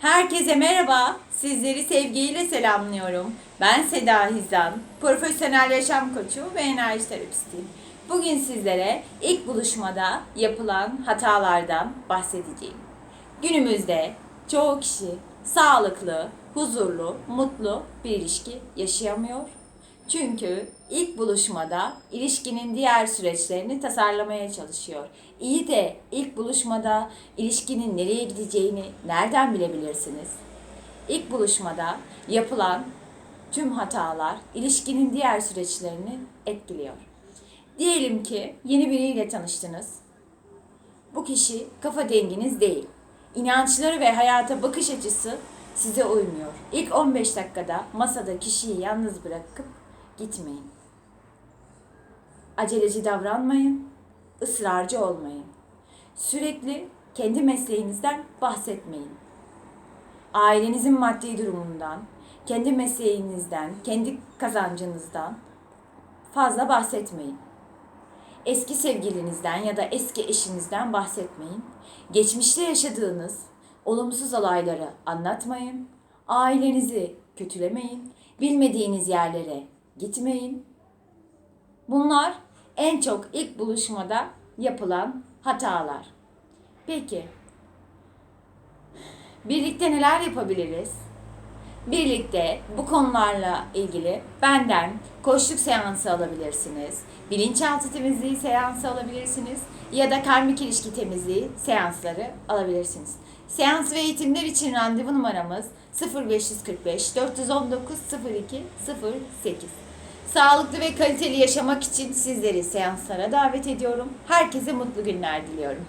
Herkese merhaba. Sizleri sevgiyle selamlıyorum. Ben Seda Hizan, profesyonel yaşam koçu ve enerji terapistiyim. Bugün sizlere ilk buluşmada yapılan hatalardan bahsedeceğim. Günümüzde çoğu kişi sağlıklı, huzurlu, mutlu bir ilişki yaşayamıyor. Çünkü ilk buluşmada ilişkinin diğer süreçlerini tasarlamaya çalışıyor. İyi de ilk buluşmada ilişkinin nereye gideceğini nereden bilebilirsiniz? İlk buluşmada yapılan tüm hatalar ilişkinin diğer süreçlerini etkiliyor. Diyelim ki yeni biriyle tanıştınız. Bu kişi kafa denginiz değil. İnançları ve hayata bakış açısı size uymuyor. İlk 15 dakikada masada kişiyi yalnız bırakıp gitmeyin. Aceleci davranmayın, ısrarcı olmayın. Sürekli kendi mesleğinizden bahsetmeyin. Ailenizin maddi durumundan, kendi mesleğinizden, kendi kazancınızdan fazla bahsetmeyin. Eski sevgilinizden ya da eski eşinizden bahsetmeyin. Geçmişte yaşadığınız olumsuz olayları anlatmayın. Ailenizi kötülemeyin. Bilmediğiniz yerlere gitmeyin. Bunlar en çok ilk buluşmada yapılan hatalar. Peki birlikte neler yapabiliriz? Birlikte bu konularla ilgili benden koçluk seansı alabilirsiniz. Bilinçaltı temizliği seansı alabilirsiniz. Ya da karmik ilişki temizliği seansları alabilirsiniz. Seans ve eğitimler için randevu numaramız 0545 419 02 08. Sağlıklı ve kaliteli yaşamak için sizleri seanslara davet ediyorum. Herkese mutlu günler diliyorum.